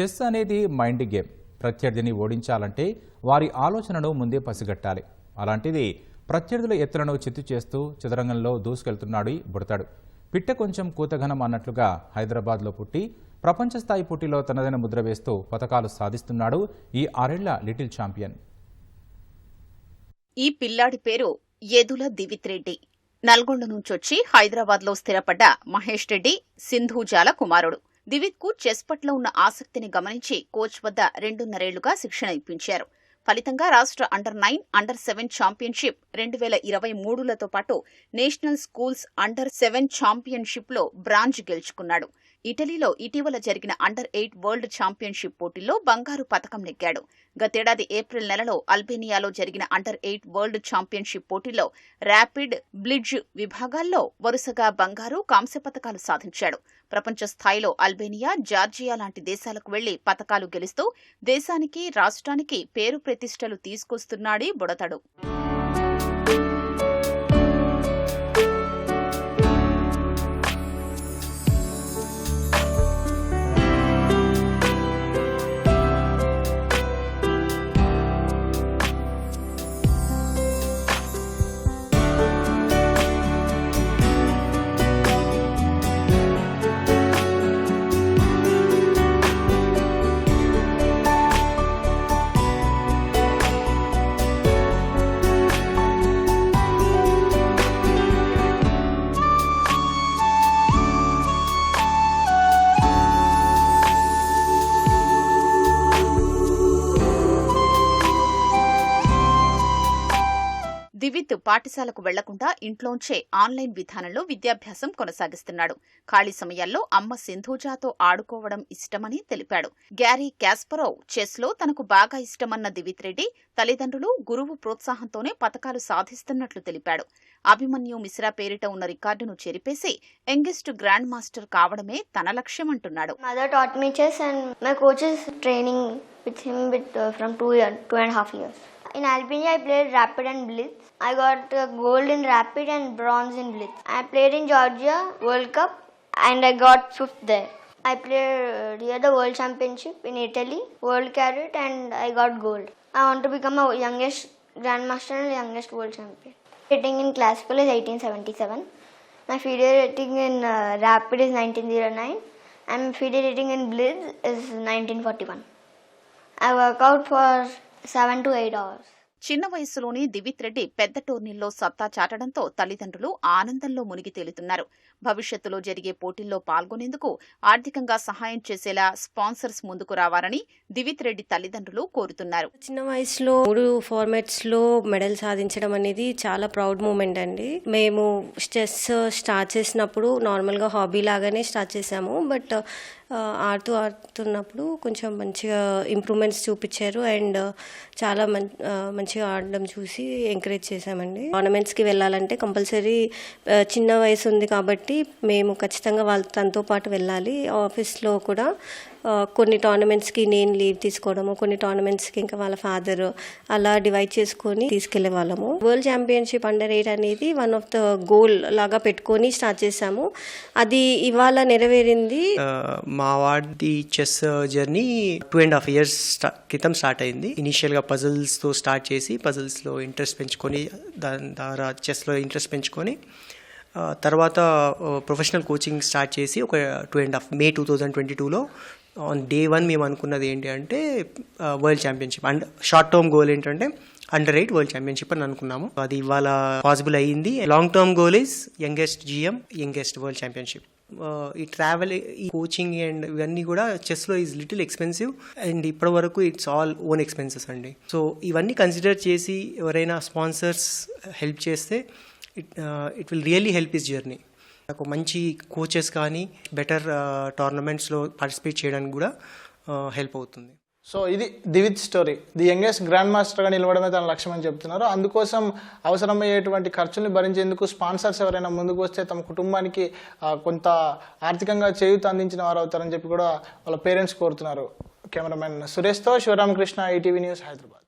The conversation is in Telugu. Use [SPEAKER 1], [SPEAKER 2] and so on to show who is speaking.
[SPEAKER 1] చెస్ అనేది మైండ్ గేమ్. ప్రత్యర్థిని ఓడించాలంటే వారి ఆలోచనను ముందే పసిగట్టాలి. అలాంటిది ప్రత్యర్థుల ఎత్తులను చిత్తు చేస్తూ చదరంగంలో దూసుకెళ్తున్నాడు బుడతాడు. పిట్ట కొంచెం కూతఘనం అన్నట్లుగా హైదరాబాద్లో పుట్టి ప్రపంచ స్థాయి పోటీలో తనదైన ముద్ర వేస్తూ పథకాలు సాధిస్తున్నాడు ఈ ఆరేళ్ళ లిటిల్ ఛాంపియన్.
[SPEAKER 2] ఈ పిల్లాడి పేరు యదుల దివిత్ రెడ్డి నల్గొండ నుంచొచ్చి హైదరాబాద్లో స్థిరపడ్డ మహేష్ రెడ్డి సింధూజాల కుమారుడు. దివిత్కు చెస్ పట్ల ఉన్న ఆసక్తిని గమనించి కోచ్ వద్ద రెండున్నరేళ్ళుగా శిక్షణ ఇప్పించారు. ఫలితంగా రాష్ట్ర under nine under seven championship రెండు వేల ఇరవై మూడులతో పాటు నేషనల్ స్కూల్స్ అండర్ సెవెన్ ఛాంపియన్షిప్లో బ్రాంజ్ గెలుచుకున్నాడు. ఇటలీలో ఇటీవల జరిగిన అండర్ ఎయిట్ వరల్డ్ ఛాంపియన్షిప్ పోటీల్లో బంగారు పతకం నెగ్గాడు. గతేడాది ఏప్రిల్ నెలలో అల్బేనియాలో జరిగిన అండర్ ఎయిట్ వరల్డ్ ఛాంపియన్షిప్ పోటీలో ర్యాపిడ్ బ్లిడ్జ్ విభాగాల్లో వరుసగా బంగారు కాంస్య పతకాలు సాధించాడు. ప్రపంచ స్థాయిలో అల్బేనియా జార్జియా లాంటి దేశాలకు వెళ్ళి పతకాలు గెలుస్తూ దేశానికి రాష్ట్రానికి పేరు ప్రతిష్టలు తీసుకొస్తున్నాడీ బుడతడు. దివిత్ పాఠశాలకు వెళ్ళకుండా ఇంట్లోంచే ఆన్లైన్ విధానంలో విద్యాభ్యాసం కొనసాగిస్తున్నాడు ఖాళీ సమయాల్లో అమ్మ సింధూజాతో ఆడుకోవడం ఇష్టమని తెలిపాడు గ్యారీ క్యాస్పరోవ్ చెస్లో తనకు బాగా ఇష్టమన్న దివిత్ రెడ్డి తల్లిదండ్రులు గురువు ప్రోత్సాహంతోనే పతకాలు సాధిస్తున్నట్లు తెలిపాడు అభిమన్యు మిశ్రా పేరిట ఉన్న రికార్డును చెరిపేసి యంగెస్ట్ గ్రాండ్ మాస్టర్ కావడమే తన లక్ష్యం
[SPEAKER 3] అంటున్నాడు taught me chess, and my coach is training with him with uh, from two year, two and a half years. In Albania, I played rapid and blitz. I got gold in rapid and bronze in blitz. I played in Georgia World Cup, and I got fifth there. I played uh, the World Championship in Italy, World Cadet, and I got gold. I want to become a youngest grandmaster and youngest world champion. Rating in classical is 1877. My FIDE rating in uh, rapid is 1909 and FIDE rating in blitz is 1941. I work out for 7 to 8 hours.
[SPEAKER 2] చిన్న వయసులోనే దివిత్ రెడ్డి పెద్ద టోర్నీల్లో సత్తా చాటడంతో తల్లిదండ్రులు ఆనందంలో మునిగి తేలుతున్నారు. భవిష్యత్తులో జరిగే పోటీల్లో పాల్గొనేందుకు ఆర్థికంగా సహాయం చేసేలా స్పాన్సర్స్ ముందుకు రావాలని దివిత్ రెడ్డి తల్లిదండ్రులు కోరుతున్నారు.
[SPEAKER 4] చిన్న వయసులో మూడు ఫార్మాట్స్లో మెడల్ సాధించడం అనేది చాలా ప్రౌడ్ మూమెంట్ అండి. మేము చెస్ స్టార్ట్ చేసినప్పుడు నార్మల్గా హాబీ లాగానే స్టార్ట్ చేసాము బట్ ఆడుతూ ఆడుతున్నప్పుడు కొంచెం మంచిగా ఇంప్రూవ్మెంట్స్ చూపించారు. అండ్ చాలా మంచి మంచిగా ఆడడం చూసి ఎంకరేజ్ చేశామండి. టోర్నమెంట్స్కి వెళ్ళాలంటే కంపల్సరీ చిన్న వయసు ఉంది కాబట్టి మేము ఖచ్చితంగా వాళ్ళ తనతో పాటు వెళ్ళాలి. ఆఫీస్లో కూడా కొన్ని టోర్నమెంట్స్కి నేను లీవ్ తీసుకోవడము కొన్ని టోర్నమెంట్స్కి ఇంకా వాళ్ళ ఫాదర్ అలా డివైడ్ చేసుకొని తీసుకెళ్ళే వాళ్ళము. వరల్డ్ ఛాంపియన్షిప్ అండర్ ఎయిట్ అనేది వన్ ఆఫ్ ద గోల్ లాగా పెట్టుకొని స్టార్ట్ చేసాము అది ఇవాళ నెరవేరింది.
[SPEAKER 5] మా వాడి chess journey two and half years క్రితం స్టార్ట్ అయింది. ఇనిషియల్గా పజిల్స్తో స్టార్ట్ చేసి పజిల్స్లో ఇంట్రెస్ట్ పెంచుకొని దాని ద్వారా చెస్లో ఇంట్రెస్ట్ పెంచుకొని తర్వాత ప్రొఫెషనల్ కోచింగ్ స్టార్ట్ చేసి ఒక two and half May two thousand twenty టూలో ఆన్ డే వన్ మేము అనుకున్నది ఏంటి అంటే world championship. And short term goal ఏంటంటే అండర్ ఎయిట్ వరల్డ్ ఛాంపియన్షిప్ అని అనుకున్నాము. అది ఇవాళ పాసిబుల్ అయ్యింది. Long term goal is youngest GM youngest world championship. ఈ ట్రావెల్ ఈ కోచింగ్ అండ్ ఇవన్నీ కూడా చెస్లో ఈజ్ లిటిల్ ఎక్స్పెన్సివ్ అండ్ ఇప్పటి వరకు ఇట్స్ ఆల్ ఓన్ ఎక్స్పెన్సెస్ అండి. సో ఇవన్నీ కన్సిడర్ చేసి ఎవరైనా స్పాన్సర్స్ హెల్ప్ చేస్తే it it will really help his journey నాకు మంచి కోచెస్ కానీ బెటర్ టోర్నమెంట్స్లో పార్టిసిపేట్ చేయడానికి కూడా హెల్ప్ అవుతుంది.
[SPEAKER 6] సో ఇది Divith story. The youngest grand మాస్టర్గా నిలవడమే తన లక్ష్యం అని చెప్తున్నారు. అందుకోసం అవసరమయ్యేటువంటి ఖర్చుల్ని భరించేందుకు స్పాన్సర్స్ ఎవరైనా ముందుకు వస్తే తమ కుటుంబానికి కొంత ఆర్థికంగా చేయూత అందించిన వారు అవుతారని చెప్పి కూడా వాళ్ళ పేరెంట్స్ కోరుతున్నారు. కెమెరామెన్ సురేష్తో శివరామకృష్ణ ఈటీవీ న్యూస్ హైదరాబాద్.